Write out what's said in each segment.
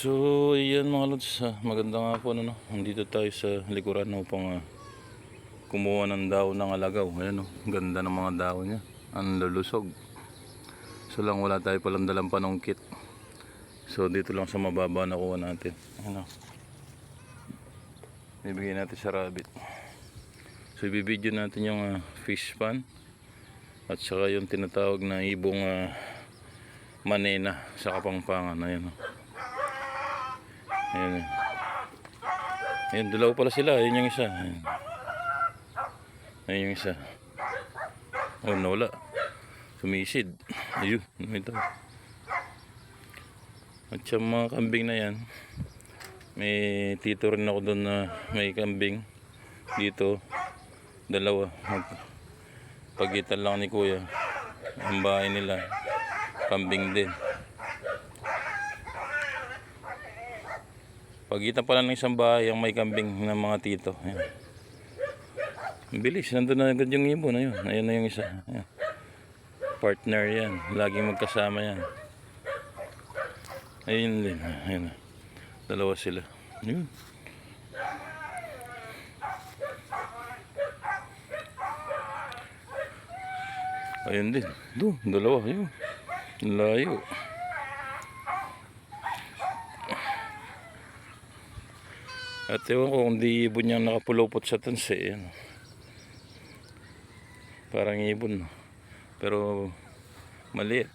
So, ayan mga lods, ah, maganda nga po ano, no? Nandito tayo sa likuran upang ah, kumuha ng daw ng alagaw. Ayan, no? ganda ng mga daw niya. Ang lulusog. So lang wala tayo palang dalang panungkit. So dito lang sa mababa nakuha natin. Ano? Bibigyan natin sa rabbit. So ibibidyo natin yung ah, fish pan at saka yung tinatawag na ibong ah, manena sa kapangpangan. Ayan. oh. Ayan. Ayan, dalawa pala sila. Ayan yung isa. Ayan. Ayan yung isa. Oh, nawala. Sumisid. Ayun, ito. At yung mga kambing na yan, may tito rin ako doon na may kambing dito. Dalawa. Pagitan lang ni kuya. Ang bahay nila. Kambing din. Pagitan pala ng isang bahay ang may kambing ng mga tito. Ayan. Bilis. Nandun na agad yung ibon. Ayun. Ayun na yung isa. Ayan. Partner yan. Laging magkasama yan. Ayun din. Ayun. Dalawa sila. Ayun. Ayun din. Doon. Dalawa. Ayun. Layo. At ewan ko kung di ibon niyang nakapulupot sa tansi. Yan. Parang ibon. Pero maliit.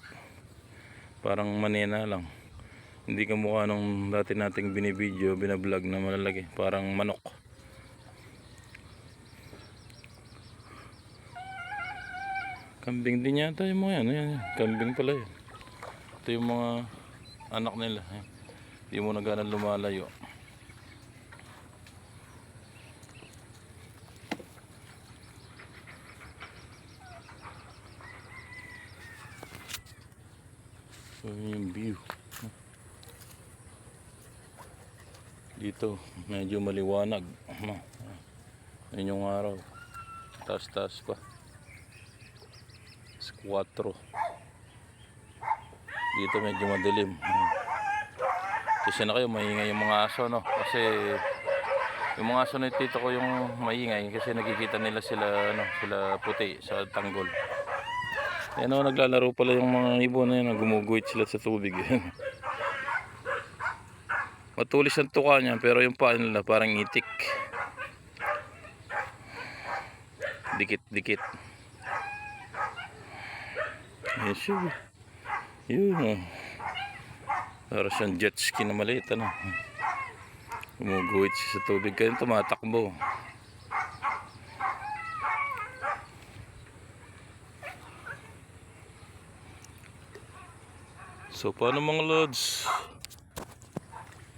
Parang manena lang. Hindi kamukha nung dati nating binibideo, binablog na malalaki. Parang manok. Kambing din yata yung mga yan. Ayan, yan. Kambing pala yun. Ito yung mga anak nila. Hindi mo na ganang lumalayo. So yun yung view. Dito, medyo maliwanag. Yun yung araw. Taas-taas pa. Alas 4. Dito medyo madilim. Kasi na kayo, maingay yung mga aso, no? Kasi yung mga aso na tito ko yung maingay kasi nakikita nila sila, ano, sila puti sa tanggol. Yan o, naglalaro pala yung mga ibon na yun. Gumuguhit sila sa tubig. Matulis ang tuka niya, pero yung paa nila parang itik. Dikit-dikit. Yes, yun. Yun o. Para siyang jet ski na maliit, ano. Gumuguhit siya sa tubig. Kaya tumatakbo. So paano mga lods?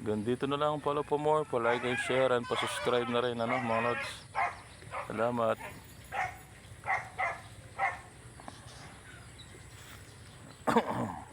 Gandito na lang follow for more, pa-like and share and pa-subscribe na rin ano mga lods. Salamat.